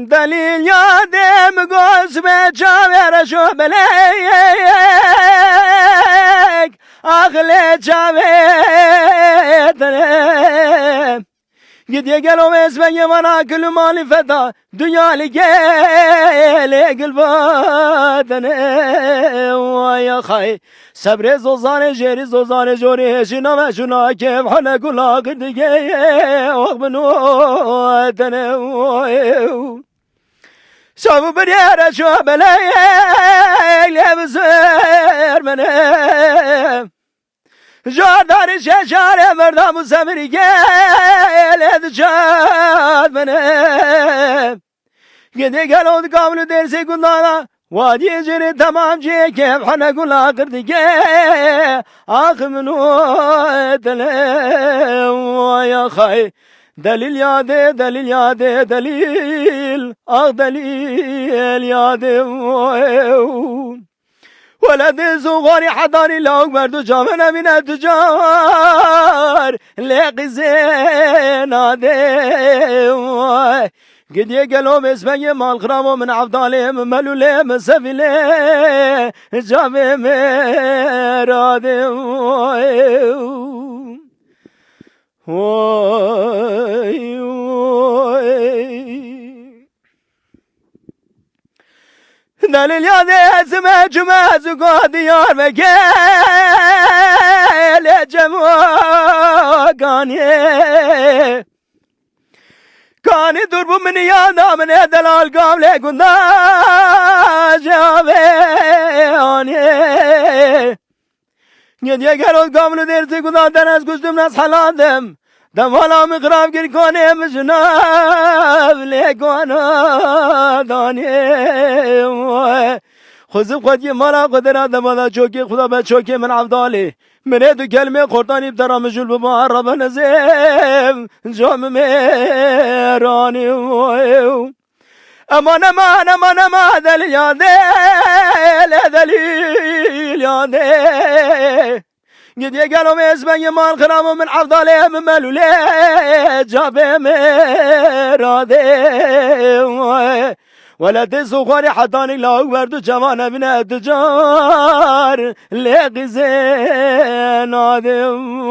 دلیل یادم گوز به چاور شو بلیک عقل چاویدنم Gidiye gel o ezmeye bana gülüm ali feda Dünyalı gel gül badene Vay hay Sebre zozane jeri zozane jori Şina ve şuna kev hale gula gırdige Şavı bir yere belek Levzir menem Jardar şeşare merdam semri gel edeceğiz beni. Gide gel oldu kavlu dersi kundana. Vadiye ciri tamam çekem hana kula kırdı ge. Akımın o etele دليل يا دي دليل يا دي دليل. اغ دليل يا دي ولد زغاري حضاري لوك بردو جامنا من الدجار لقي زينا دي قد يقلوم اسمي مال غرامو من عفضالي ممالو لي مسفي لي جامي ميرا دي Vay vay Delil ya dezme cümez kadiyar ve geleceğim o gani. Kani dur bu mini yana mine delal gamle gunda cave Gediye gel ol gamlı dersi kudadan az kuştum nas haladım. Davala mikrab gir kone mjnav le kona dani Khuzib khod ye mala qadra damada choki khuda ba choki min avdali. Mene du kelme qurtan ibtara mjul bu muharrab nazim jam merani aman aman aman aman delil ya del delil ya del ملياني قد يقالوا مزبن يمان خرامو من عرض عليهم ملولي. جابي ميراضي ولد سخوري حطاني لا ورد جوان ابن الدجار لغزي نادم